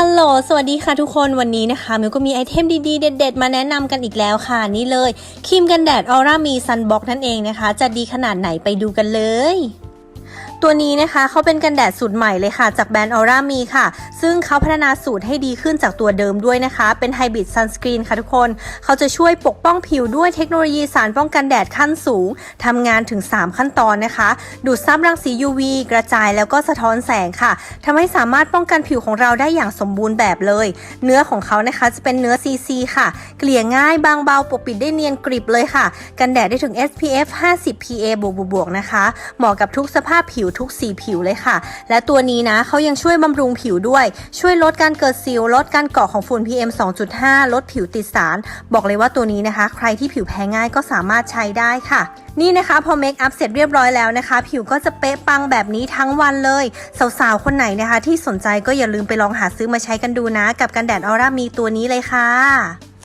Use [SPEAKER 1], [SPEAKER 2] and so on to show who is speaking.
[SPEAKER 1] ฮัลโหล สวัสดีค่ะทุกคน วันนี้นะคะมิวก็มีไอเทมดีๆ เด็ดๆ มาแนะนำกันอีกแล้วค่ะ นี่เลยครีมกันแดดออร่ามีซันบ็อกนั่นเองนะคะ จะดีขนาดไหนไปดูกันเลย ตัวนี้นะคะเขาเป็นกันแดดสูตรใหม่เลยค่ะ จากแบรนด์ออร่ามีค่ะ ซึ่งเขาพัฒนาสูตรให้ดีขึ้นจากตัวเดิมด้วยนะคะ เป็นไฮบริดซันสกรีนค่ะทุกคน เขาจะช่วยปกป้องผิวด้วยเทคโนโลยีสารป้องกันแดดขั้นสูงทำงานถึง 3 ขั้นตอนนะคะ ดูดซับรังสี UV กระจายแล้วก็สะท้อนแสงค่ะทำให้สามารถป้องกันผิวของเราได้อย่างสมบูรณ์แบบเลย เนื้อของเขานะคะจะเป็นเนื้อ CC ค่ะ เกลี่ยง่ายบางเบาปกปิดได้เนียนกริบเลยค่ะ กันแดดได้ถึง SPF 50 PA บวกบวกๆนะคะ เหมาะกับทุกสภาพผิววทุกสีผิวเลยค่ะ และตัวนี้นะเขายังช่วยบำรุงผิวด้วย ช่วยลดการเกิดสิว ลดการเกาะของฝุ่น PM 2.5 ลดผิวติดสาร บอกเลยว่าตัวนี้นะคะ ใครที่ผิวแพ้ง่ายก็สามารถใช้ได้ค่ะ นี่นะคะพอเมคอัพเสร็จเรียบร้อยแล้วนะคะ ผิวก็จะเป๊ะปังแบบนี้ทั้งวันเลย สาวๆ คนไหนนะคะ ที่สนใจก็อย่าลืมไปลองหาซื้อมาใช้กันดูนะ กับกันแดดออร่ามีตัวนี้เลยค่ะ